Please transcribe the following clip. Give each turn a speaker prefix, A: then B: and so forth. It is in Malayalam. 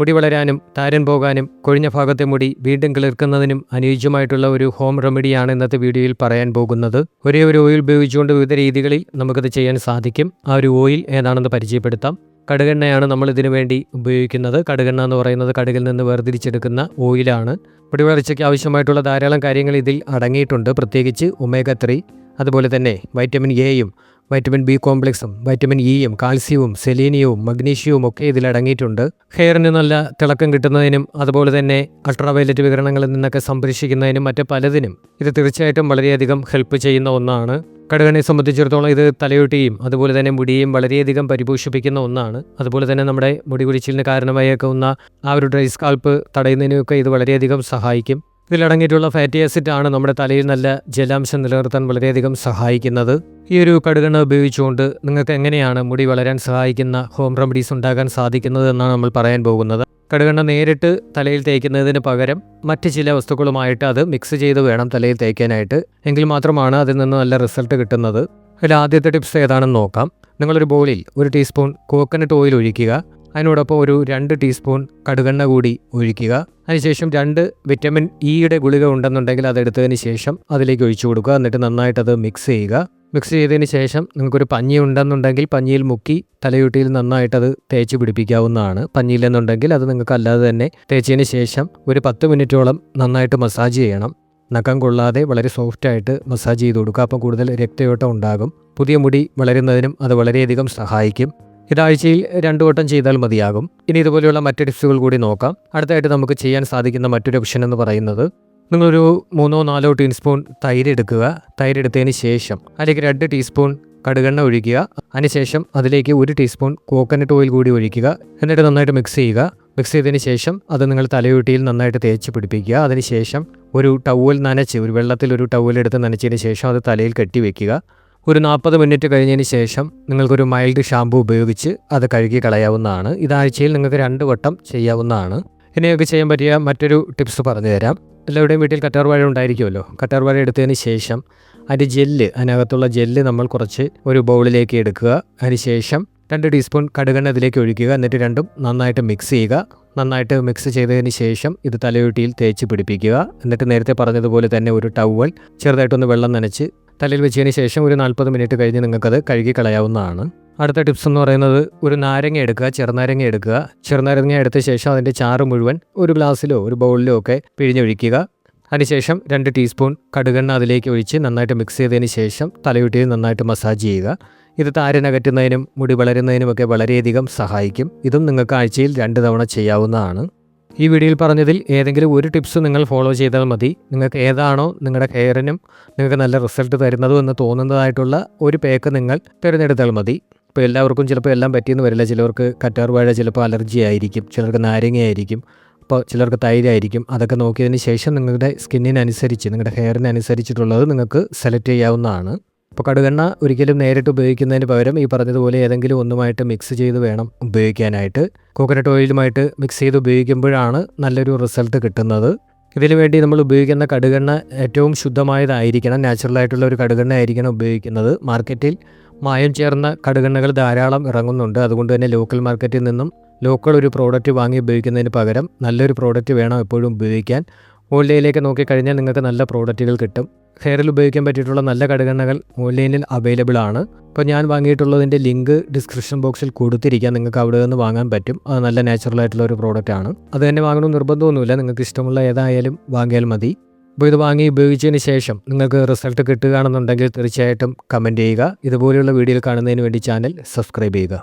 A: മുടി വളരാനും താരൻ പോകാനും കൊഴിഞ്ഞ ഭാഗത്തെ മുടി വീണ്ടും കിളിർക്കുന്നതിനും അനുയോജ്യമായിട്ടുള്ള ഒരു ഹോം റെമഡിയാണ് ഇന്നത്തെ വീഡിയോയിൽ പറയാൻ പോകുന്നത്. ഒരേ ഒരു ഓയിൽ ഉപയോഗിച്ചുകൊണ്ട് വിവിധ രീതികളിൽ നമുക്കത് ചെയ്യാൻ സാധിക്കും. ആ ഒരു ഓയിൽ ഏതാണെന്ന് പരിചയപ്പെടുത്താം. കടുകെണ്ണയാണ് നമ്മൾ ഇതിനു വേണ്ടി ഉപയോഗിക്കുന്നത്. കടുകെണ്ണ എന്ന് പറയുന്നത് കടുകിൽ നിന്ന് വേർതിരിച്ചെടുക്കുന്ന ഓയിലാണ്. മുടി വളർച്ചയ്ക്ക് ആവശ്യമായിട്ടുള്ള ധാരാളം കാര്യങ്ങൾ ഇതിൽ അടങ്ങിയിട്ടുണ്ട്. പ്രത്യേകിച്ച് ഒമേഗ ത്രീ അതുപോലെ തന്നെ വൈറ്റമിൻ എയും വൈറ്റമിൻ ബി കോംപ്ലക്സും വൈറ്റമിൻ ഇയും കാൽസ്യവും സെലീനിയവും മഗ്നീഷ്യവും ഒക്കെ ഇതിൽ അടങ്ങിയിട്ടുണ്ട്. ഹെയറിന് നല്ല തിളക്കം കിട്ടുന്നതിനും അതുപോലെ തന്നെ അൾട്രാവയലറ്റ് വികരണങ്ങളിൽ നിന്നൊക്കെ സംരക്ഷിക്കുന്നതിനും മറ്റ് പലതിനും ഇത് തീർച്ചയായിട്ടും വളരെയധികം ഹെൽപ്പ് ചെയ്യുന്ന ഒന്നാണ്. കടുകനെ സംബന്ധിച്ചിടത്തോളം ഇത് തലയൊട്ടിയും അതുപോലെ തന്നെ മുടിയും വളരെയധികം പരിപോഷിപ്പിക്കുന്ന ഒന്നാണ്. അതുപോലെ തന്നെ നമ്മുടെ മുടി കുഴിച്ചിലിന് കാരണമായേക്കുന്ന ആ ഒരു ഡ്രൈ സ്കാൾപ്പ് തടയുന്നതിനൊക്കെ ഇത് വളരെയധികം സഹായിക്കും. ഇതിലടങ്ങിയിട്ടുള്ള ഫാറ്റി ആസിഡ് ആണ് നമ്മുടെ തലയിൽ നല്ല ജലാംശം നിലനിർത്താൻ വളരെയധികം സഹായിക്കുന്നത്. ഈ ഒരു കടുകെണ്ണ ഉപയോഗിച്ചുകൊണ്ട് നിങ്ങൾക്ക് എങ്ങനെയാണ് മുടി വളരാൻ സഹായിക്കുന്ന ഹോം റെമഡീസ് ഉണ്ടാകാൻ സാധിക്കുന്നത് എന്നാണ് നമ്മൾ പറയാൻ പോകുന്നത്. കടുകെണ്ണ നേരിട്ട് തലയിൽ തേക്കുന്നതിന് പകരം മറ്റ് ചില വസ്തുക്കളുമായിട്ട് അത് മിക്സ് ചെയ്ത് വേണം തലയിൽ തേക്കാനായിട്ട്. എങ്കിൽ മാത്രമാണ് അതിൽ നിന്ന് നല്ല റിസൾട്ട് കിട്ടുന്നത്. അതിൽ ആദ്യത്തെ ടിപ്സ് ഏതാണെന്ന് നോക്കാം. നിങ്ങളൊരു ബോളിൽ ഒരു ടീസ്പൂൺ കോക്കനട്ട് ഓയിൽ ഒഴിക്കുക. അതിനോടൊപ്പം ഒരു രണ്ട് ടീസ്പൂൺ കടുകെണ്ണ കൂടി ഒഴിക്കുക. അതിനുശേഷം രണ്ട് വിറ്റമിൻ ഇയുടെ ഗുളിക ഉണ്ടെന്നുണ്ടെങ്കിൽ അതെടുത്തതിന് ശേഷം അതിലേക്ക് ഒഴിച്ചു കൊടുക്കുക. എന്നിട്ട് നന്നായിട്ട് അത് മിക്സ് ചെയ്യുക. മിക്സ് ചെയ്തതിന് ശേഷം നിങ്ങൾക്കൊരു പഞ്ഞി ഉണ്ടെന്നുണ്ടെങ്കിൽ പഞ്ഞിയിൽ മുക്കി തലയൊട്ടിയിൽ നന്നായിട്ടത് തേച്ച് പിടിപ്പിക്കാവുന്നതാണ്. പഞ്ഞിയില്ലെന്നുണ്ടെങ്കിൽ അത് നിങ്ങൾക്ക് അല്ലാതെ തന്നെ തേച്ചതിന് ശേഷം ഒരു പത്ത് മിനിറ്റോളം നന്നായിട്ട് മസാജ് ചെയ്യണം. നഖം കൊള്ളാതെ വളരെ സോഫ്റ്റായിട്ട് മസാജ് ചെയ്ത് കൊടുക്കുക. അപ്പം കൂടുതൽ രക്തയോട്ടം ഉണ്ടാകും. പുതിയ മുടി വളരുന്നതിനും അത് വളരെയധികം സഹായിക്കും. ഇതാഴ്ചയിൽ രണ്ടു വട്ടം ചെയ്താൽ മതിയാകും. ഇനി ഇതുപോലെയുള്ള മറ്റു ടിപ്സുകൾ കൂടി നോക്കാം. അടുത്തായിട്ട് നമുക്ക് ചെയ്യാൻ സാധിക്കുന്ന മറ്റൊരു ഓപ്ഷൻ എന്ന് പറയുന്നത് നിങ്ങളൊരു മൂന്നോ നാലോ ടീസ്പൂൺ തൈര് എടുക്കുക. തൈര് എടുത്തതിന് ശേഷം അതിലേക്ക് രണ്ട് ടീസ്പൂൺ കടുകെണ്ണ ഒഴിക്കുക. അതിനുശേഷം അതിലേക്ക് ഒരു ടീസ്പൂൺ കോക്കനട്ട് ഓയിൽ കൂടി ഒഴിക്കുക. എന്നിട്ട് നന്നായിട്ട് മിക്സ് ചെയ്യുക. മിക്സ് ചെയ്തതിന് ശേഷം അത് നിങ്ങൾ തലയൂട്ടിയിൽ നന്നായിട്ട് തേച്ച് പിടിപ്പിക്കുക. അതിനുശേഷം ഒരു ടവൽ നനച്ച് ഒരു വെള്ളത്തിൽ ഒരു ടവൽ എടുത്ത് നനച്ചതിന് ശേഷം അത് തലയിൽ കെട്ടി വെക്കുക. ഒരു നാൽപ്പത് മിനിറ്റ് കഴിഞ്ഞതിന് ശേഷം നിങ്ങൾക്കൊരു മൈൽഡ് ഷാമ്പു ഉപയോഗിച്ച് അത് കഴുകി കളയാവുന്നതാണ്. ഇതാഴ്ചയിൽ നിങ്ങൾക്ക് രണ്ട് വട്ടം ചെയ്യാവുന്നതാണ്. ഇനിയൊക്കെ ചെയ്യാൻ പറ്റിയ മറ്റൊരു ടിപ്സ് പറഞ്ഞു തരാം എല്ലാവരുടെയും വീട്ടിൽ കറ്റാർ വാഴ ഉണ്ടായിരിക്കുമല്ലോ. കറ്റാർ വാഴ എടുത്തതിന് ശേഷം അതിന്റെ ജെല്ല് അതിനകത്തുള്ള ജെല്ല് നമ്മൾ കുറച്ച് ഒരു ബൗളിലേക്ക് എടുക്കുക. അതിനുശേഷം രണ്ട് ടീസ്പൂൺ കടുകെണ്ണ ഇതിലേക്ക് ഒഴിക്കുക. എന്നിട്ട് രണ്ടും നന്നായിട്ട് മിക്സ് ചെയ്യുക. നന്നായിട്ട് മിക്സ് ചെയ്തതിന് ശേഷം ഇത് തലയൊട്ടിയിൽ തേച്ച് പിടിപ്പിക്കുക. എന്നിട്ട് നേരത്തെ പറഞ്ഞതുപോലെ തന്നെ ഒരു ടവൽ ചെറുതായിട്ടൊന്ന് വെള്ളം നനച്ച് തലയിൽ വെച്ചതിന് ശേഷം ഒരു നാൽപ്പത് മിനിറ്റ് കഴിഞ്ഞ് നിങ്ങൾക്കത് കഴുകി കളയാവുന്നതാണ്. അടുത്ത ടിപ്സ് എന്ന് പറയുന്നത് ഒരു നാരങ്ങ എടുക്കുക ചെറുനാരങ്ങ എടുക്കുക. ചെറുനാരങ്ങ എടുത്ത ശേഷം അതിന്റെ ചാറ് മുഴുവൻ ഒരു ഗ്ലാസ്സിലോ ഒരു ബൗളിലോ ഒക്കെ പിഴിഞ്ഞൊഴിക്കുക. അതിനുശേഷം രണ്ട് ടീസ്പൂൺ കടുകെണ്ണ അതിലേക്ക് ഒഴിച്ച് നന്നായിട്ട് മിക്സ് ചെയ്തതിന് ശേഷം തലയുട്ടിയിൽ നന്നായിട്ട് മസാജ് ചെയ്യുക. ഇത് താരനകറ്റുന്നതിനും മുടി വളരുന്നതിനുമൊക്കെ വളരെയധികം സഹായിക്കും. ഇതും നിങ്ങൾക്ക് ആഴ്ചയിൽ രണ്ട് തവണ ചെയ്യാവുന്നതാണ്. ഈ വീഡിയോയിൽ പറഞ്ഞതിൽ ഏതെങ്കിലും ഒരു ടിപ്സ് നിങ്ങൾ ഫോളോ ചെയ്താൽ മതി. നിങ്ങൾക്ക് ഏതാണോ നിങ്ങളുടെ ഹെയറിനും നിങ്ങൾക്ക് നല്ല റിസൾട്ട് തരുന്നതും എന്ന് തോന്നുന്നതായിട്ടുള്ള ഒരു പേക്ക് നിങ്ങൾ തിരഞ്ഞെടുത്താൽ മതി. ഇപ്പോൾ എല്ലാവർക്കും ചിലപ്പോൾ എല്ലാം പറ്റിയെന്ന് വരില്ല. ചിലവർക്ക് കറ്റാർ വാഴ ചിലപ്പോൾ അലർജി ആയിരിക്കും ചിലർക്ക് നാരങ്ങയായിരിക്കും അപ്പോൾ ചിലർക്ക് തൈരായിരിക്കും അതൊക്കെ നോക്കിയതിന് ശേഷം നിങ്ങളുടെ സ്കിന്നിനനുസരിച്ച് നിങ്ങളുടെ ഹെയറിനനുസരിച്ചിട്ടുള്ളത് നിങ്ങൾക്ക് സെലക്ട് ചെയ്യാവുന്നതാണ്. അപ്പോൾ കടുകെണ്ണ ഒരിക്കലും നേരിട്ട് ഉപയോഗിക്കുന്നതിന് പകരം ഈ പറഞ്ഞതുപോലെ ഏതെങ്കിലും ഒന്നുമായിട്ട് മിക്സ് ചെയ്ത് വേണം ഉപയോഗിക്കാനായിട്ട്. കോക്കനട്ട് ഓയിലുമായിട്ട് മിക്സ് ചെയ്ത് ഉപയോഗിക്കുമ്പോഴാണ് നല്ലൊരു റിസൾട്ട് കിട്ടുന്നത്. ഇതിനു വേണ്ടി നമ്മൾ ഉപയോഗിക്കുന്ന കടുകെണ്ണ ഏറ്റവും ശുദ്ധമായതായിരിക്കണം. നാച്ചുറലായിട്ടുള്ള ഒരു കടുകെണ്ണ ആയിരിക്കണം ഉപയോഗിക്കുന്നത്. മാർക്കറ്റിൽ മായം ചേർന്ന കടുകെണ്ണകൾ ധാരാളം ഇറങ്ങുന്നുണ്ട്. അതുകൊണ്ട് തന്നെ ലോക്കൽ മാർക്കറ്റിൽ നിന്നും ലോക്കൽ ഒരു പ്രോഡക്റ്റ് വാങ്ങി ഉപയോഗിക്കുന്നതിന് പകരം നല്ലൊരു പ്രോഡക്റ്റ് വേണം എപ്പോഴും ഉപയോഗിക്കാൻ. ഓൺലൈനിലേക്ക് നോക്കിക്കഴിഞ്ഞാൽ നിങ്ങൾക്ക് നല്ല പ്രോഡക്റ്റുകൾ കിട്ടും. ഹെയറിൽ ഉപയോഗിക്കാൻ പറ്റിയിട്ടുള്ള നല്ല കടകണ്ണകൾ ഓൺലൈനിൽ അവൈലബിൾ ആണ്. ഇപ്പോൾ ഞാൻ വാങ്ങിയിട്ടുള്ളതിന്റെ ലിങ്ക് ഡിസ്ക്രിപ്ഷൻ ബോക്സിൽ കൊടുത്തിരിക്കാം. നിങ്ങൾക്ക് അവിടെ നിന്ന് വാങ്ങാൻ പറ്റും. അത് നല്ല നാച്ചുറൽ ആയിട്ടുള്ള ഒരു പ്രോഡക്റ്റ് ആണ്. അത് തന്നെ വാങ്ങണമെന്ന് നിർബന്ധമൊന്നുമില്ല. നിങ്ങൾക്ക് ഇഷ്ടമുള്ള ഏതായാലും വാങ്ങിയാൽ മതി. അപ്പോൾ ഇത് വാങ്ങി ഉപയോഗിച്ചതിന് ശേഷം നിങ്ങൾക്ക് റിസൾട്ട് കിട്ടുകയാണെന്നുണ്ടെങ്കിൽ തീർച്ചയായിട്ടും കമന്റ് ചെയ്യുക. ഇതുപോലെയുള്ള വീഡിയോയിൽ കാണുന്നതിന് വേണ്ടി ചാനൽ സബ്സ്ക്രൈബ് ചെയ്യുക.